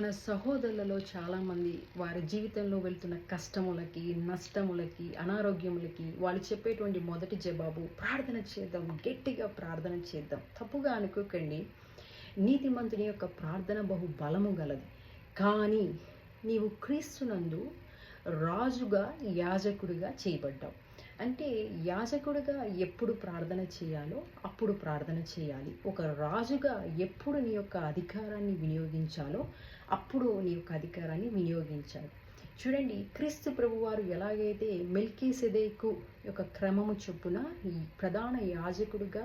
మన సహోదరులలో చాలామంది వారి జీవితంలో వెళ్తున్న కష్టములకి నష్టములకి అనారోగ్యములకి వాళ్ళు చెప్పేటువంటి మొదటి జవాబు ప్రార్థన చేద్దాం గట్టిగా ప్రార్థన చేద్దాం. తప్పుగా అనుకోకండి. నీతిమంతుని యొక్క ప్రార్థన బహు బలము గలది. కానీ నీవు క్రీస్తునందు రాజుగా యాజకుడిగా చేయబడ్డావు. అంటే యాజకుడిగా ఎప్పుడు ప్రార్థన చేయాలో అప్పుడు ప్రార్థన చేయాలి. ఒక రాజుగా ఎప్పుడు నీ యొక్క అధికారాన్ని వినియోగించాలో అప్పుడు నీ యొక్క అధికారాన్ని వినియోగించాలి. చూడండి క్రీస్తు ప్రభువారు ఎలాగైతే మెల్కీ సెదేకు యొక్క క్రమము చొప్పున ఈ ప్రధాన యాజకుడిగా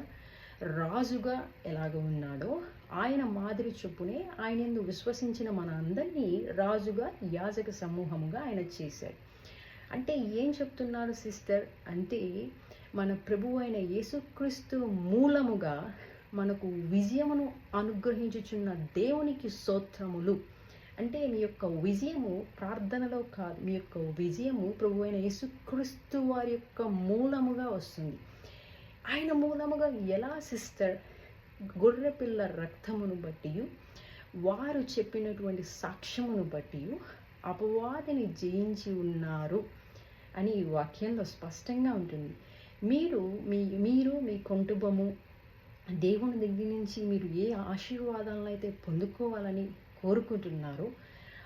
రాజుగా ఎలాగ ఉన్నాడో ఆయన మాదిరి చొప్పునే ఆయన ఎందు విశ్వసించిన మన అందరినీ రాజుగా యాజక సమూహముగా ఆయన చేశాడు. అంటే ఏం చెప్తున్నారు సిస్టర్? అంటే మన ప్రభు అయిన యేసుక్రీస్తు మూలముగా మనకు విజయమును అనుగ్రహించుచున్న దేవునికి స్తోత్రములు. అంటే మీ యొక్క విజయము ప్రార్థనలో కాదు మీ యొక్క విజయము ప్రభు అయిన యేసుక్రీస్తు వారి యొక్క మూలముగా వస్తుంది. ఆయన మూలముగా ఎలా సిస్టర్? గొర్రెపిల్ల రక్తమును బట్టి వారు చెప్పినటువంటి సాక్ష్యమును బట్టి అపవాదిని జయించి ఉన్నారు. అని ఈ వాక్యంలో స్పష్టంగా ఉంటుంది. మీరు మీ మీరు మీ కుటుంబము దేవుని దగ్గర నుంచి మీరు ఏ ఆశీర్వాదాలను అయితే పొందుకోవాలని కోరుకుంటున్నారో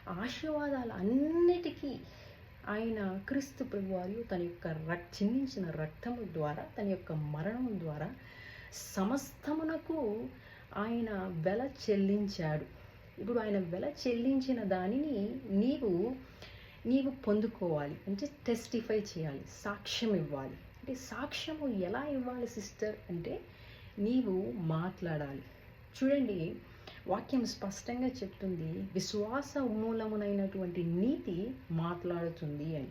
ఆశీర్వాదాలు అన్నిటికీ ఆయన క్రీస్తు ప్రభువారు తన యొక్క రక్ చిందించిన రక్తము ద్వారా తన యొక్క మరణం ద్వారా సమస్తమునకు ఆయన వెల చెల్లించాడు. ఇప్పుడు ఆయన వెల చెల్లించిన దానిని నీవు నీవు పొందుకోవాలి. అంటే టెస్టిఫై చేయాలి. సాక్ష్యం ఇవ్వాలి. అంటే సాక్ష్యము ఎలా ఇవ్వాలి సిస్టర్ అంటే నీవు మాట్లాడాలి. చూడండి వాక్యం స్పష్టంగా చెప్తుంది విశ్వాస మూలమునైనటువంటి నీతి మాట్లాడుతుంది అని.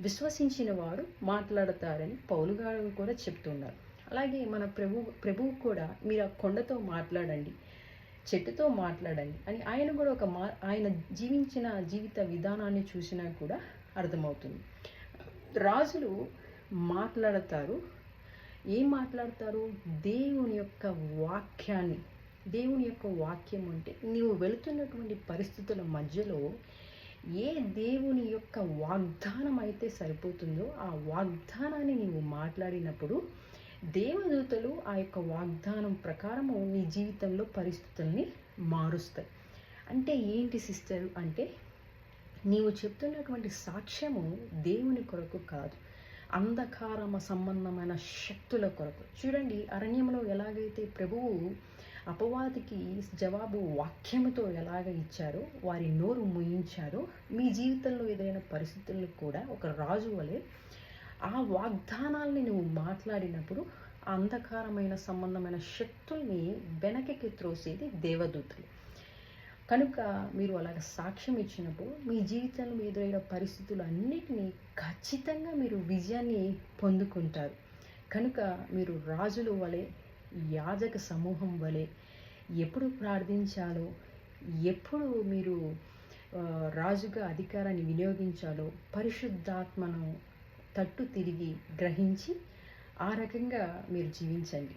విశ్వసించిన వారు మాట్లాడతారని పౌలు గారు కూడా చెప్తున్నారు. అలాగే మన ప్రభు ప్రభువు కూడా మీరు ఆ కొండతో మాట్లాడండి. చెట్టుతో మాట్లాడండి అని ఆయన కూడా ఒక మా ఆయన జీవించిన జీవిత విధానాన్ని చూసినా కూడా అర్థమవుతుంది. రాజులు మాట్లాడతారు. ఏం మాట్లాడతారు? దేవుని యొక్క వాక్యాన్ని. దేవుని యొక్క వాక్యం అంటే నీవు వెళుతున్నటువంటి పరిస్థితుల మధ్యలో ఏ దేవుని యొక్క వాగ్దానం అయితే సరిపోతుందో ఆ వాగ్దానాన్ని నీవు మాట్లాడినప్పుడు దేవదూతలు ఆ యొక్క వాగ్దానం ప్రకారము నీ జీవితంలో పరిస్థితుల్ని మారుస్తాయి. అంటే ఏంటి సిస్టర్? అంటే నీవు చెప్తున్నటువంటి సాక్ష్యము దేవుని కొరకు కాదు. అంధకారమ సంబంధమైన శక్తుల కొరకు. చూడండి అరణ్యంలో ఎలాగైతే ప్రభువు అపవాదికి జవాబు వాక్యముతో ఎలాగ ఇచ్చారో వారి నోరు ముయించారో మీ జీవితంలో ఎదురైన పరిస్థితుల్లో కూడా ఒక రాజు వలె ఆ వాగ్దానాల్ని నువ్వు మాట్లాడినప్పుడు అంధకారమైన సంబంధమైన శక్తుల్ని వెనకకి త్రోసేది దేవదూతలు. కనుక మీరు అలాగ సాక్ష్యం ఇచ్చినప్పుడు మీ జీవితంలో ఎదురైన పరిస్థితులు అన్నిటినీ ఖచ్చితంగా మీరు విజయాన్ని పొందుకుంటారు. కనుక మీరు రాజుల వలె యాజక సమూహం వలె ఎప్పుడు ప్రార్థించాలో ఎప్పుడు మీరు రాజుగా అధికారాన్ని వినియోగించాలో పరిశుద్ధాత్మను తట్టు తిరిగి గ్రహించి ఆ రకంగా మీరు జీవించండి.